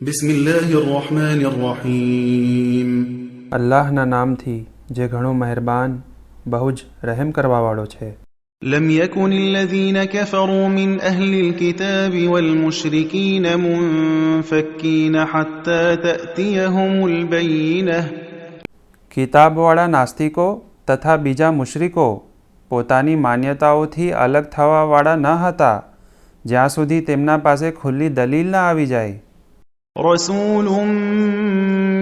بسم الله الرحمن الرحيم અલ્લાહના નામથી જે ઘણો મહેરબાન બહુ જ રહેમ કરવાવાળો છે لم يكن الذين كفروا من أهل الكتاب والمشركين منفكين حتى تأتيهم البينة કિતાબવાળા નાસ્તિકો તથા બીજા મુશરિકો પોતાની માન્યતાઓથી અલગ થવાવાળા ન હતા જ્યાં સુધી તેમના પાસે ખુલ્લી દલીલ ન આવી જાય رسول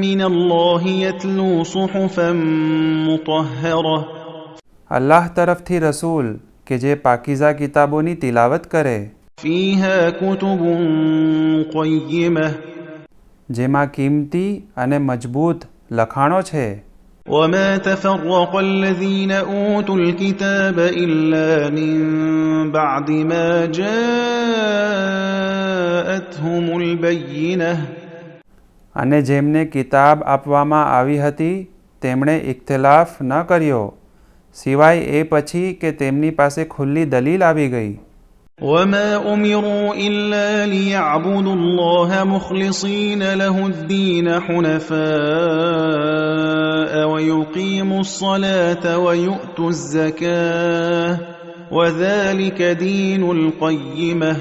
من الله يتلو صحفا مطهرة અલ્લાહ તરફથી રસૂલ કે જે પાકીઝા કિતાબોની તિલાવત કરે فيها كتب قيمة જેમાં કિંમતી અને મજબૂત લખાણો છે وما تفرق الذين أوتوا الكتاب إلا من بعد ما جاءتهم البينة અને જેમને કિતાબ આપવામાં આવી હતી તેમણે ઇખ્તલાફ ન કર્યો સિવાય એ પછી કે તેમની પાસે ખુલ્લી દલીલ આવી ગઈ وما أمروا إلا ليعبدوا الله مخلصين له الدين حنفاء ويقيموا الصلاة ويؤتوا الزكاة وذلك دين القيمة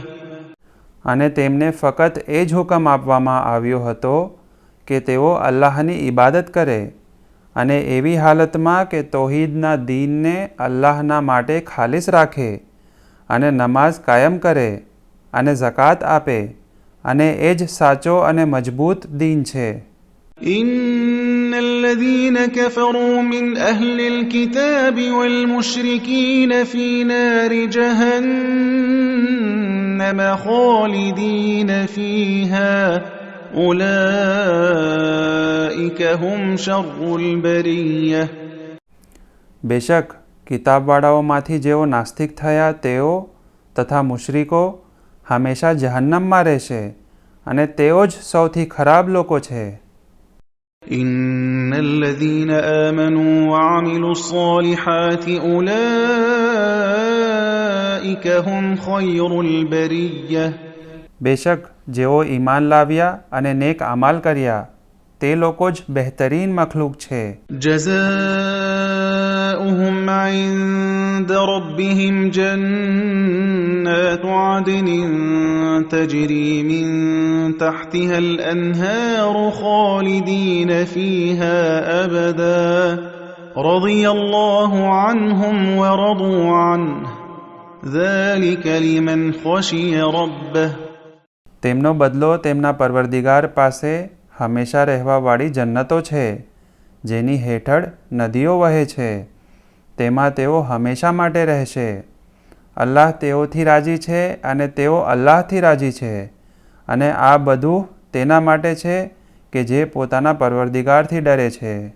અને તેમને ફક્ત એ જ હુકમ આપવામાં આવ્યો હતો કે તેઓ અલ્લાહની ઇબાદત કરે અને એવી હાલતમાં કે તૌહીદના દીનને અલ્લાહના માટે ખાલિસ રાખે અને નમાઝ કાયમ કરે અને ઝકાત આપે અને એ જ સાચો અને મજબૂત દીન છે إن الذين كفروا من أهل الكتاب والمشركين في نار جهنم خالدين فيها أولئك هم شر البرية બેશક કિતાબવાળાઓમાંથી જેઓ નાસ્તિક થયા તેઓ તથા મુશરિકો હંમેશા જહન્નમમાં રહેશે અને તેઓ જ સૌથી ખરાબ લોકો છે إن الذين آمنوا وعملوا الصالحات أولئك هم خير البرية બેશક જેઓ ઈમાન લાવ્યા અને નેક અમાલ કર્યા તે લોકો જ બહેતરીન મખલૂક છે جزاؤهم عند ربهم جنات عدن تجري من تحتها الأنهار خالدين فيها أبدا رضي الله عنهم ورضوا عنه ذلك لمن خشي ربه તેમનો બદલો તેમના પરવરદિગાર પાસે હંમેશા રહેવાવાળી જન્નતો છે જેની હેઠળ નદીઓ વહે છે તેમાં તેઓ હંમેશા માટે રહેશે. અલ્લાહ તેઓથી રાજી છે અને તેઓ અલ્લાહથી રાજી છે. અને આ બધું તેના માટે છે કે જે પોતાના પરવરદિગારથી ડરે છે.